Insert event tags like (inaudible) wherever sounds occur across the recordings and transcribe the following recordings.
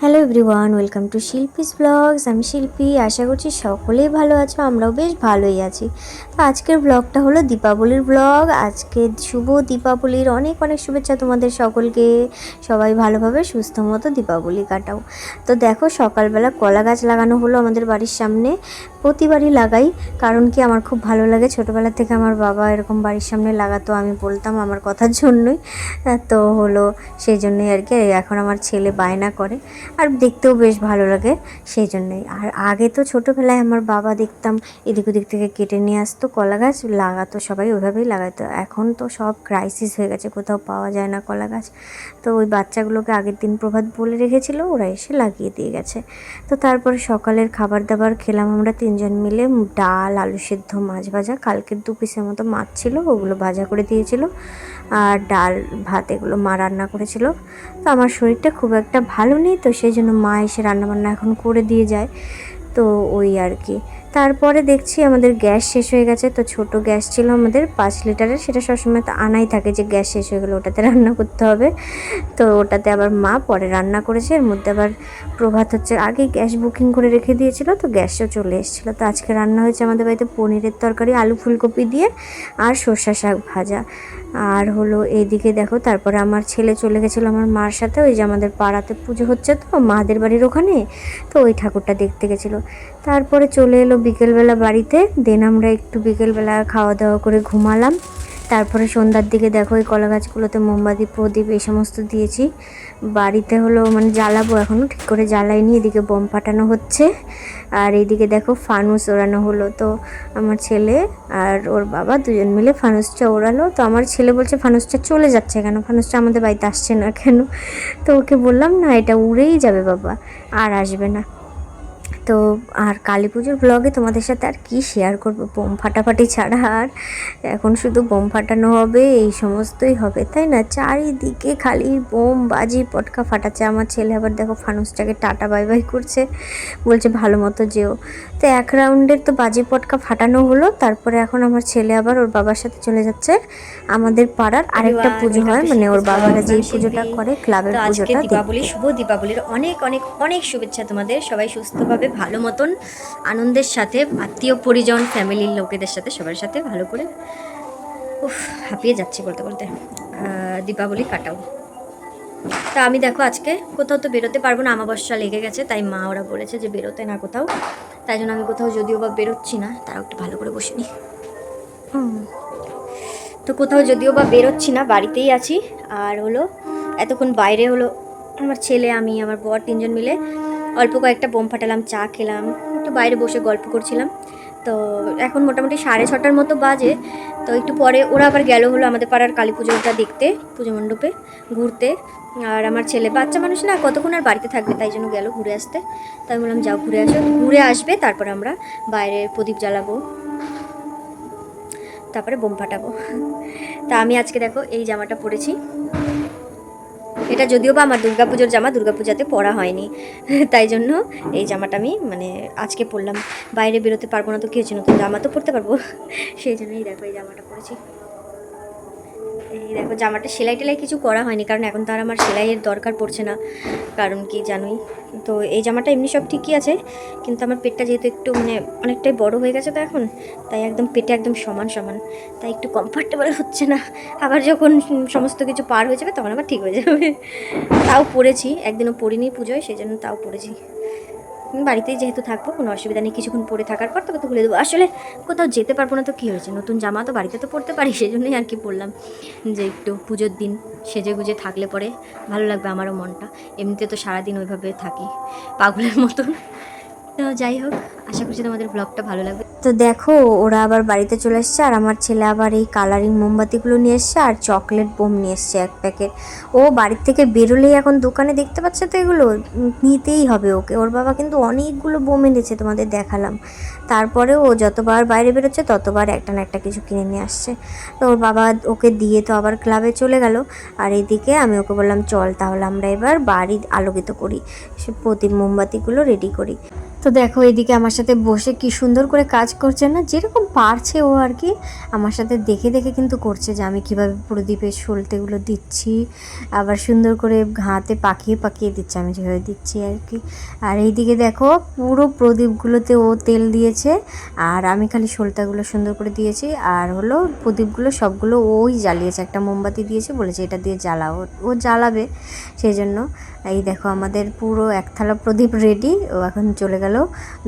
Hello everyone welcome to Shilpi's blogs আমি শিল্পী, আশা করছি সকলেই ভালো আছো, আমরাও বেশ ভালোই আছি। তো আজকের ব্লগটা হলো দীপাবলির ব্লগ আজকে শুভ দীপাবলির অনেক অনেক শুভেচ্ছা তোমাদের সকলকে। সবাই ভালোভাবে সুস্থ মতো দীপাবলি কাটাও। তো দেখো সকালবেলা কলা গাছ লাগানো হলো আমাদের বাড়ির সামনে। প্রতিবারই লাগাই, কারণ কি আমার খুব ভালো লাগে। ছোটোবেলা থেকে আমার বাবা এরকম বাড়ির সামনে লাগাতো, আমি বলতাম আমার কথার জন্যই। তো হলো, সেই জন্যই আর কি। এখন আমার ছেলে বায়না করে। আর দেখতেও বেশ ভালো লাগে সেই জন্যই। আর আগে তো ছোটোবেলায় আমার বাবা দেখতাম এদিক ওদিক থেকে কেটে নিয়ে আসতো কলা গাছ, লাগাতো সবাই ওইভাবেই লাগাতো। এখন তো সব ক্রাইসিস হয়ে গেছে, কোথাও পাওয়া যায় না কলা গাছ। তো ওই বাচ্চাগুলোকে আগের দিন প্রভাত বলে রেখেছিল, ওরা এসে লাগিয়ে দিয়ে গেছে। তো তারপরে সকালের খাবার দাবার খেলাম আমরা তিনজন মিলে, ডাল, আলু সেদ্ধ, মাছ ভাজা। কালকের দু পিসের মতো মাছ ছিল, ওগুলো ভাজা করে দিয়েছিল। আর ডাল, ভাত এগুলো মা রান্না করেছিল। তো আমার শরীরটা খুব একটা ভালো নেই, তো সেই জন্য মা এসে রান্নাবান্না এখন করে দিয়ে যায়। তো ওই আর কি। তারপরে দেখছি আমাদের গ্যাস শেষ হয়ে গেছে, তো ছোট গ্যাস ছিল আমাদের পাঁচ লিটারের, সেটা সবসময় তো আনাই থাকে যে গ্যাস শেষ হয়ে গেলে ওটাতে রান্না করতে হবে। তো ওটাতে আবার মা পরে রান্না করেছে, এর মধ্যে আবার প্রভাত হচ্ছে আগে গ্যাস বুকিং করে রেখে দিয়েছিল, তো গ্যাসও চলে এসেছিল। তো আজকে রান্না হয়েছে আমাদের বাড়িতে পনিরের তরকারি, আলু ফুলকপি দিয়ে আর সর্ষা শাক ভাজা। আর হলো এইদিকে দেখো, তারপরে আমার ছেলে চলে গেছিল আমার মার সাথে, ওই যে আমাদের পাড়াতে পুজো হচ্ছে তো, মাদের বাড়ির ওখানে, তো ওই ঠাকুরটা দেখতে গেছিল। তারপরে চলে এলো বিকেলবেলা বাড়িতে। দেন আমরা একটু বিকেলবেলা খাওয়া দাওয়া করে ঘুমালাম। তারপরে সন্ধ্যার দিকে দেখো ওই কলা গাছগুলোতে মোমবাতি, প্রদীপ এই সমস্ত দিয়েছি। বাড়িতে হলো মানে জ্বালাবো এখনও ঠিক করে জ্বালাইনি, এদিকে বোম ফাটানো হচ্ছে। আর এইদিকে দেখো ফানুস ওড়ানো হলো। তো আমার ছেলে আর ওর বাবা দুজন মিলে ফানুসটা ওড়ালো। তো আমার ছেলে বলছে, ফানুসটা চলে যাচ্ছে কেন? ফানুসটা আমাদের বাড়িতে আসছে না কেন? তো ওকে বললাম, না, এটা উড়েই যাবে বাবা, আর আসবে না। তো আর কালী পুজোর ব্লগে তোমাদের সাথে আর কি শেয়ার করব? বোম ফাটাফাটি ছাড়া আর এখন শুধু বোম ফাটানো হবে এই সমস্তই হবে তাই না? চারিদিকে খালি বোম বাজি পটকা ফাটাচ্ছে। আমার ছেলে আবার দেখো ফানুসটাকে টাটা বাই বাই করছে। বলছে ভালো মতো যেও। তো এক রাউন্ডের তো বাজি পটকা ফাটানো হলো। তারপরে এখন আমার ছেলে আবার ওর বাবার সাথে চলে যাচ্ছে আমাদের পাড়ার। আরেকটা পুজো হয় মানে ওর বাবারা যেই পুজোটা করে ক্লাবের পুজোটা দীপাবলি শুভ দীপাবলির অনেক অনেক অনেক শুভেচ্ছা তোমাদের। সবাই সুস্থভাবে ভালো মতন আনন্দের সাথে আত্মীয় পরিজন ফ্যামিলির লোকেদের সাথে, সবার সাথে ভালো করে উফ, হাঁপিয়ে যাচ্ছি বলতে বলতে। দীপাবলি কাটাও। তা আমি দেখো আজকে কোথাও তো বেরোতে পারব না আমাবস্যা লেগে গেছে, তাই মা ওরা বলেছে যে বেরোতে না কোথাও। তাই জন্য আমি কোথাও যদিও বা বেরোচ্ছি না তারাও একটু ভালো করে বসে নিই। তো কোথাও যদিও বা বেরোচ্ছি না, বাড়িতেই আছি। আর হলো, এতক্ষণ বাইরে হলো আমার ছেলে, আমি, আমার বর তিনজন মিলে অল্প কয়েকটা বোম ফাটালাম, চা খেলাম, একটু বাইরে বসে গল্প করছিলাম। তো এখন মোটামুটি সাড়ে ছটার মতো বাজে। তো একটু পরে ওরা আবার গেল হলো আমাদের পাড়ার কালী পুজোটা দেখতে, পুজো মণ্ডপে ঘুরতে। আর আমার ছেলে বাচ্চা মানুষ না, কতক্ষণ আর বাড়িতে থাকবে তাই জন্য গেল ঘুরে আসতে। তাই বললাম, যাও ঘুরে আসো। ঘুরে আসবে, তারপর আমরা বাইরে প্রদীপ জ্বালাবো, তারপরে বোম ফাটাবো। তা আমি আজকে দেখো এই জামাটা পরেছি। এটা যদিও বা আমার দুর্গাপুজোর জামা দুর্গাপূজাতে পরা হয়নি। (laughs) তাই জন্য এই জামাটা আমি মানে আজকে পরলাম। বাইরে বেরোতে পারব না তো, কি হচ্ছে নতুন জামা তো পরতে পারব? (laughs) সেই জন্যই দেখো এই জামাটা পরেছি। দেখো, জামাটা সেলাই টেলাই কিছু করা হয়নি, কারণ এখন তো আর আমার সেলাইয়ের দরকার পড়ছে না। কারণ কি জানোই? তো এই জামাটা এমনি সব ঠিকই আছে, কিন্তু আমার পেটটা যেহেতু একটু মানে অনেকটাই বড় হয়ে গেছে তো এখন, তাই একদম পেটে একদম সমান সমান। তাই একটু কমফর্টেবল হচ্ছে না। আবার যখন সমস্ত কিছু পার হয়ে যাবে, তখন আবার ঠিক হয়ে যাবে। তাও পড়েছি একদিনও পড়িনি পুজোয় সেই জন্য তাও পড়েছি বাড়িতেই যেহেতু থাকব, কোনো অসুবিধা নেই, কিছুক্ষণ পরে থাকার পর তোকে তো খুলে দেবো। আসলে কোথাও যেতে পারব না তো কী হয়েছে? নতুন জামা তো বাড়িতে তো পরতে পারি সেই জন্যই আর কি পড়লাম যে একটু পুজোর দিন সেজে গুজে থাকলে পরে ভালো লাগবে আমারও মনটা। এমনিতে তো সারাদিন ওইভাবে থাকি, পাগলের মতন। তো যাই হোক, আশা করছি তোমাদের ব্লগটা ভালো লাগবে। তো দেখো, ওরা আবার বাড়িতে চলে এসছে আর আমার ছেলে আবার এই কালারিং মোমবাতিগুলো নিয়ে এসছে আর চকলেট বোম নিয়ে এসছে এক প্যাকেট ও বাড়ির থেকে বেরোলেই এখন দোকানে দেখতে পাচ্ছে তো এগুলো, নিতেই হবে ওকে। ওর বাবা কিন্তু অনেকগুলো বোম এনেছে তোমাদের দেখালাম। তারপরে ও যতবার বাইরে বেরোচ্ছে ততবার একটা না একটা কিছু কিনে নিয়ে আসছে। তো ওর বাবা ওকে দিয়ে তো আবার ক্লাবে চলে গেল। আর এদিকে আমি ওকে বললাম, চল তাহলে আমরা এবার বাড়ি আলোকিত করি। সে প্রদীপ মোমবাতিগুলো রেডি করি। তো দেখো এদিকে আমার সাথে বসে কি সুন্দর করে কাজ করছে না? যেরকম পারছে ও আর কি। আমার সাথে দেখে দেখে কিন্তু করছে যে আমি কীভাবে প্রদীপের সলতেগুলো দিচ্ছি। আবার সুন্দর করে হাতে পাকিয়ে পাকিয়ে দিচ্ছে, আমি যেভাবে দিচ্ছি আর কি। আর এইদিকে দেখো পুরো প্রদীপগুলোতে ও তেল দিয়েছে। আর আমি খালি সলতাগুলো সুন্দর করে দিয়েছি। আর হলো প্রদীপগুলো সবগুলো ওই জ্বালিয়েছে। একটা মোমবাতি দিয়েছে, বলেছে এটা দিয়ে জ্বালাও। ও জ্বালাবে সেই জন্য এই দেখো আমাদের পুরো এক থালা প্রদীপ রেডি ও এখন চলে গেল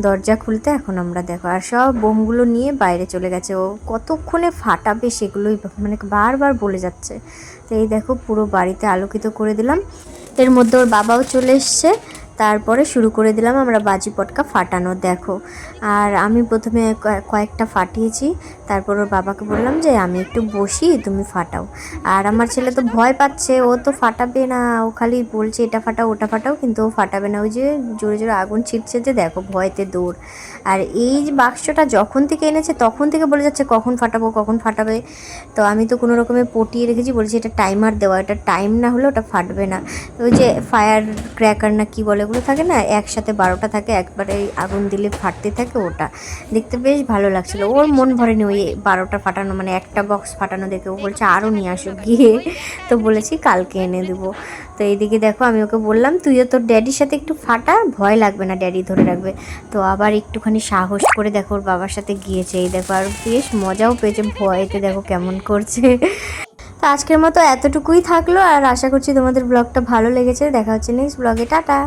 দরজা খুলতে, এখন আমরা দেখো, আর সব বোমগুলো নিয়ে বাইরে চলে গেছে, ও কতক্ষণে ফাটাবে সেগুলোই মানে বারবার বলে যাচ্ছে। তো এই দেখো পুরো বাড়িতে আলোকিত করে দিলাম। এর মধ্যে ওর বাবাও চলে এসছে। তারপরে শুরু করে দিলাম আমরা বাজি পটকা ফাটানো, দেখো। আর আমি প্রথমে কয়ে- কয়েকটা ফাটিয়েছি, তারপর ওর বাবাকে বললাম যে, আমি একটু বসি, তুমি ফাটাও। আর আমার ছেলে তো ভয় পাচ্ছে, ও তো ফাটাবে না, ও খালি বলছে, এটা ফাটাও, ওটা ফাটাও। কিন্তু ও ফাটাবে না, ওই যে জোরে জোরে আগুন ছিটছে যে, দেখো, ভয়তে দৌড়। আর এই যে বাক্সটা যখন থেকে এনেছে, তখন থেকে বলে যাচ্ছে, কখন ফাটাবো, কখন ফাটাবে? তো আমি তো কোনো রকমে পটিয়ে রেখেছি, বলেছি, এটা টাইমার দেওয়া, এটা টাইম না হলে ওটা ফাটবে না। ওই যে ফায়ার ক্র্যাকার না কি বলে ওগুলো থাকে না, একসাথে বারোটা থাকে, একবারে আগুন দিলে ফাটতে থাকে ওটা। দেখতে বেশ ভালো লাগছিল। ওর মন ভরেনি ওই বারোটা ফাটানো মানে একটা বক্স ফাটানো দেখে। ও বলছে আরও নিয়ে আসো গিয়ে। তো বলেছি, কালকে এনে দেবো। তো এইদিকে দেখো, আমি ওকে বললাম, তুইও তোর ড্যাডির সাথে একটু ফাটা, ভয় লাগবে না ড্যাডি ধরে রাখবে। তো আবার একটুখানি সাহস করে দেখো, ওর বাবার সাথে গিয়েছে। এই দেখো, আর বেশ মজাও পেয়েছে, ভয়েতে দেখো কেমন করছে। তো আজকের মতো এতটুকুই থাকল, আর আশা করছি তোমাদের ব্লগটা ভালো লেগেছে। দেখা হচ্ছে নেক্সট ব্লগে টাটা!